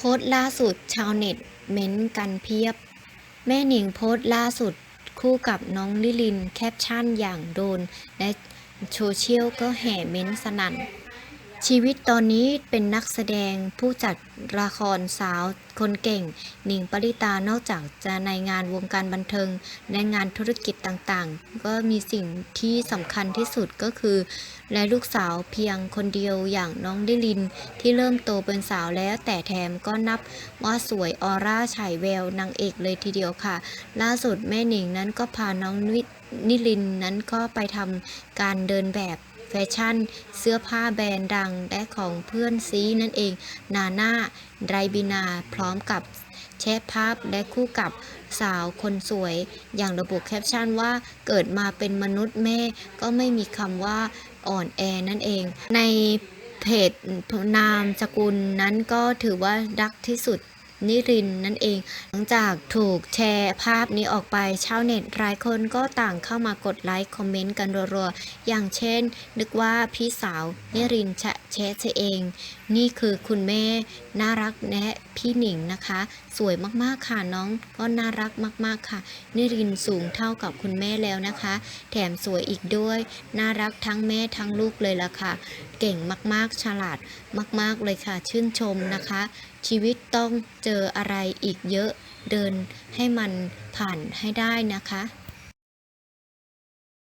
โพสต์ล่าสุดชาวเน็ตเม้นต์กันเพียบ แม่หนิงโพสต์ล่าสุดคู่กับน้องลิลินแคปชั่นอย่างโดน และโซเชียลก็แห่เม้นต์สนั่น ชีวิตตอนนี้เป็นนักแสดงผู้จัดละครสาวคนเก่ง หนิงปริตานอกจากจะในงานวงการบันเทิง และงานธุรกิจต่างๆ ก็มีสิ่งที่สำคัญที่สุดก็คือ และลูกสาวเพียงคนเดียวอย่างน้องดิลิน ที่เริ่มโตเป็นสาวแล้วแต่แถมก็นับว่าสวยออร่าฉายแววนางเอกเลยทีเดียวค่ะ ล่าสุดแม่หนิงนั้นก็พาน้องนินิลินนั้นก็ไปทำการเดินแบบ แฟชั่น เสื้อผ้าแบรนด์ดัง และของเพื่อนซีนั่นเอง นาน่าไรบินา พร้อมกับแชร์ภาพและคู่กับสาวคนสวย อย่างระบุแคปชั่นว่าเกิดมาเป็นมนุษย์แม่ ก็ไม่มีคำว่าอ่อนแอนั่นเอง ในเพจนามสกุลนั้นก็ถือว่ารักที่สุด นิรินนั่นเอง หลังจากถูกแชร์ภาพนี้ออกไปชาวเน็ตหลายคนก็ต่างเข้ามากดไลค์คอมเมนต์กันรัวๆ อย่างเช่น นึกว่าพี่สาวนิรินชะ ชะแชเอง นี่คือคุณแม่น่ารักและพี่หนิงนะคะ สวยมากๆค่ะน้องก็น่ารักมากๆค่ะนิรินสูงเท่ากับคุณแม่แล้วนะคะ แถมสวยอีกด้วย น่ารักทั้งแม่ทั้งลูกเลยล่ะค่ะ เก่งมากๆฉลาดมากๆเลยค่ะ ชื่นชมนะคะ ชีวิตต้องเจออะไรอีกเยอะเดินให้มันผ่านให้ได้นะคะ